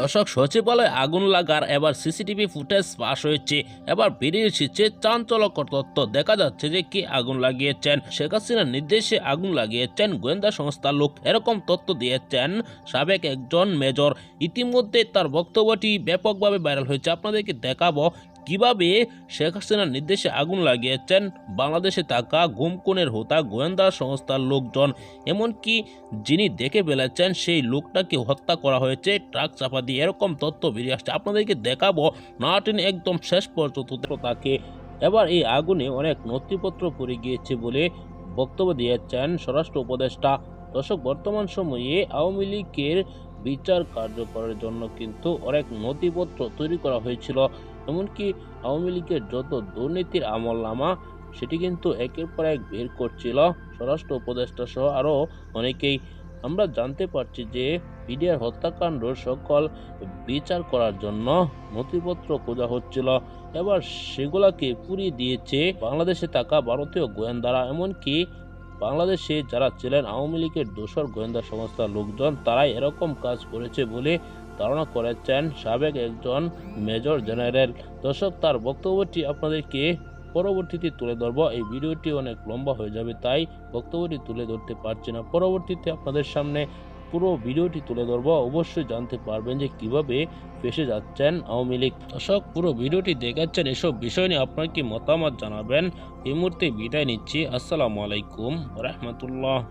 দর্শক, সচিবালয়ে আগুন লাগার এবার সিসিটিভি ফুটেজ হয়েছে। এবার বেরিয়ে এসেছে চাঞ্চল্যকর তথ্য। দেখা যাচ্ছে যে কি আগুন লাগিয়েছেন। শেখ হাসিনার নির্দেশে আগুন লাগিয়েছেন গোয়েন্দা সংস্থার লোক। এরকম তথ্য দিয়েছেন সাবেক একজন মেজর। ইতিমধ্যে তার বক্তব্যটি ব্যাপকভাবে ভাইরাল হয়েছে। আপনাদেরকে দেখাবো কীভাবে শেখ হাসিনার নির্দেশে আগুন লাগিয়েছেন? বাংলাদেশে থাকা গুমকুনের হোতা গোয়েন্দা সংস্থার লোকজন, এমনকি যিনি দেখে ফেলেছেন সেই লোকটাকে হত্যা করা হয়েছে, ট্রাক চাপা দিয়ে এরকম তথ্য বেরিয়ে আসছে। আপনাদেরকে দেখাবো না টেনে একদম শেষ পর্যন্ত তাকে। এবার এই আগুনে অনেক নথিপত্র পড়ে গিয়েছে বলে বক্তব্য দিয়েছেন স্বরাষ্ট্র উপদেষ্টা। দর্শক, বর্তমান সময়ে আওয়ামী লীগের বিচার কার্যকরের জন্য কিন্তু অনেক নথিপত্র তৈরি করা হয়েছিল। এমনকি আওয়ামী লীগের যত দুর্নীতির আমল নামা সেটি কিন্তু একের পর এক বের করছিল। স্বরাষ্ট্র উপদেষ্টা সহ আরও অনেকেই। আমরা জানতে পারছি যে, পিডিআর হত্যাকাণ্ড সকল বিচার করার জন্য নথিপত্র খোঁজা হচ্ছিল। এবার সেগুলাকে পুড়িয়ে দিয়েছে বাংলাদেশে থাকা ভারতীয় গোয়েন্দারা। এমনকি বাংলাদেশে যারা ছিলেন, আওয়ামী লীগের দোসর গোয়েন্দা সংস্থার লোকজন, তারাই এরকম কাজ করেছে বলে ধারণা করেছেন সাবেক একজন মেজর জেনারেল। দর্শক, তার বক্তব্যটি আপনাদেরকে পরবর্তীতে তুলে ধরব। এই ভিডিওটি অনেক লম্বা হয়ে যাবে, তাই বক্তব্যটি তুলে ধরতে পারছি না। পরবর্তীতে আপনাদের সামনে পুরো ভিডিওটি তুলে ধরব। অবশ্যই জানতে পারবেন যে কীভাবে ফেসে যাচ্ছেন আওয়ামী লীগ। দর্শক, পুরো ভিডিওটি দেখাচ্ছেন এসব বিষয় নিয়ে আপনার কি মতামত জানাবেন? এই মুহূর্তে বিদায় নিচ্ছি। আসসালামু আলাইকুম রহমতুল্লাহ।